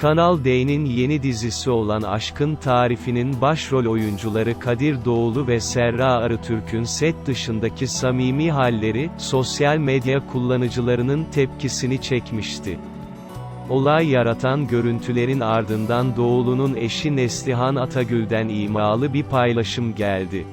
Kanal D'nin yeni dizisi olan Aşkın Tarifi'nin başrol oyuncuları Kadir Doğulu ve Serra Arıtürk'ün set dışındaki samimi halleri, sosyal medya kullanıcılarının tepkisini çekmişti. Olay yaratan görüntülerin ardından Doğulu'nun eşi Neslihan Atagül'den imalı bir paylaşım geldi.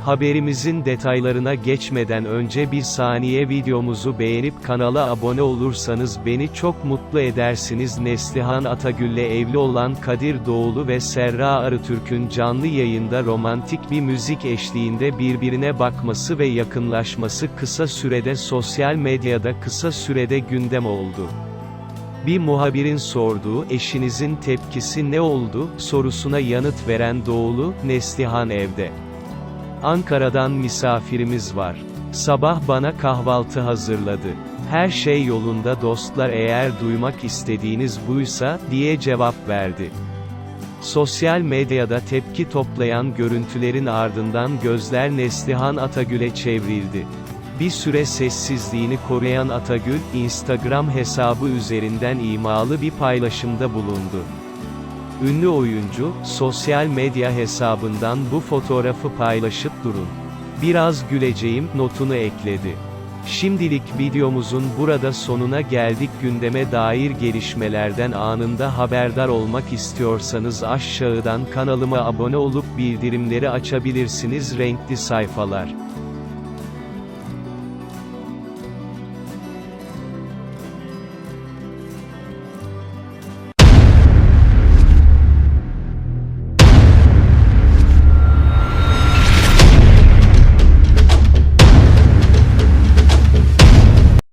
Haberimizin detaylarına geçmeden önce bir saniye videomuzu beğenip kanala abone olursanız beni çok mutlu edersiniz. Neslihan Atagül'le evli olan Kadir Doğulu ve Serra Arıtürk'ün canlı yayında romantik bir müzik eşliğinde birbirine bakması ve yakınlaşması kısa sürede sosyal medyada kısa sürede gündem oldu. Bir muhabirin sorduğu eşinizin tepkisi ne oldu sorusuna yanıt veren Doğulu, Neslihan evde. Ankara'dan misafirimiz var. Sabah bana kahvaltı hazırladı. Her şey yolunda dostlar eğer duymak istediğiniz buysa, diye cevap verdi. Sosyal medyada tepki toplayan görüntülerin ardından gözler Neslihan Atagül'e çevrildi. Bir süre sessizliğini koruyan Atagül, Instagram hesabı üzerinden imalı bir paylaşımda bulundu. Ünlü oyuncu, sosyal medya hesabından bu fotoğrafı paylaşıp durun. Biraz güleceğim notunu ekledi. Şimdilik videomuzun burada sonuna geldik gündeme dair gelişmelerden anında haberdar olmak istiyorsanız aşağıdan kanalıma abone olup bildirimleri açabilirsiniz renkli sayfalar.